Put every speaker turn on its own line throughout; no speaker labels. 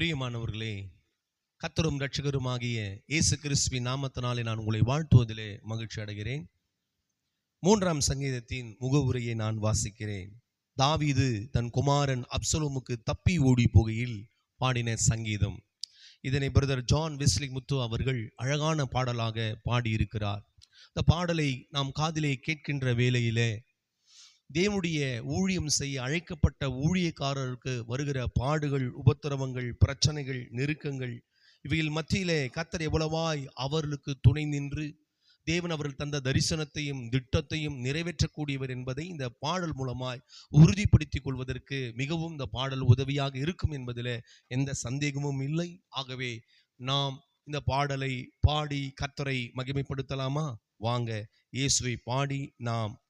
பிரியமானவர்களே கத்தரும் ரட்சகருமாகிய இயேசு கிறிஸ்துவின் நாமத்தினாலே நான் உங்களை வாழ்த்துவதிலே மகிழ்ச்சி அடைகிறேன். மூன்றாம் சங்கீதத்தின் முகவுரையை நான் வாசிக்கிறேன். தாவிது தன் குமாரன் அப்சலோமுக்கு தப்பி ஓடி போகையில் பாடின சங்கீதம். இதனை பிரதர் ஜான் வெஸ்லி முத்து அவர்கள் அழகான பாடலாக பாடியிருக்கிறார். இந்த பாடலை நாம் காதிலே கேட்கின்ற வேளையிலே தேவனுடைய ஊழியம் செய்ய அழைக்கப்பட்ட ஊழியக்காரருக்கு வருகிற பாடுகள் உபத்திரவங்கள் பிரச்சனைகள் நெருக்கங்கள் இவையில் மத்தியிலே கத்தர் எவ்வளவாய் அவர்களுக்கு துணை நின்று தேவன் அவர்கள் தந்த தரிசனத்தையும் திட்டத்தையும் நிறைவேற்றக்கூடியவர் என்பதை இந்த பாடல் மூலமாய் உறுதிப்படுத்திக் கொள்வதற்கு மிகவும் இந்த பாடல் உதவியாக இருக்கும் என்பதில் எந்த சந்தேகமும் இல்லை. ஆகவே நாம் இந்த பாடலை பாடி கத்தரை மகிமைப்படுத்தலாமா? வாங்க இயேசுவை பாடி நாம்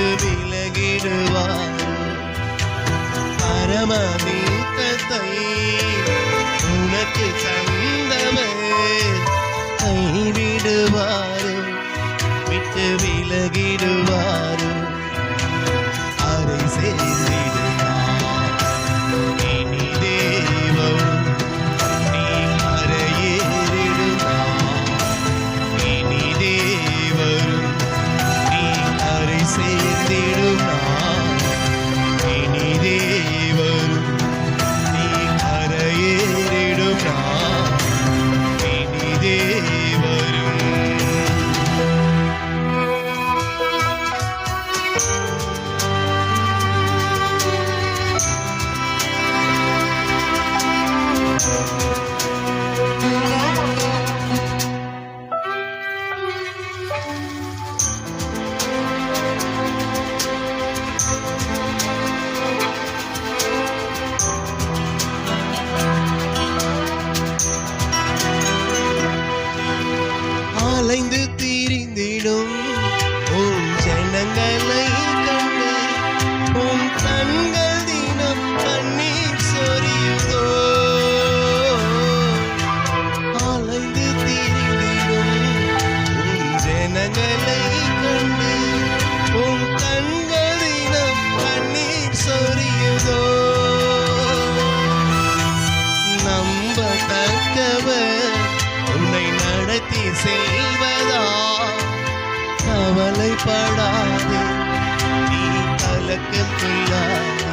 விட்டு விலகிடுவாரு? பரமதிட்டத்தை உனக்கு சந்தமே கைவிடுவார்? விட்டு விலகிடுவார்? அரை செய்தி கவலைப்படாதே. நீ கலக்கம் கொள்ளாதே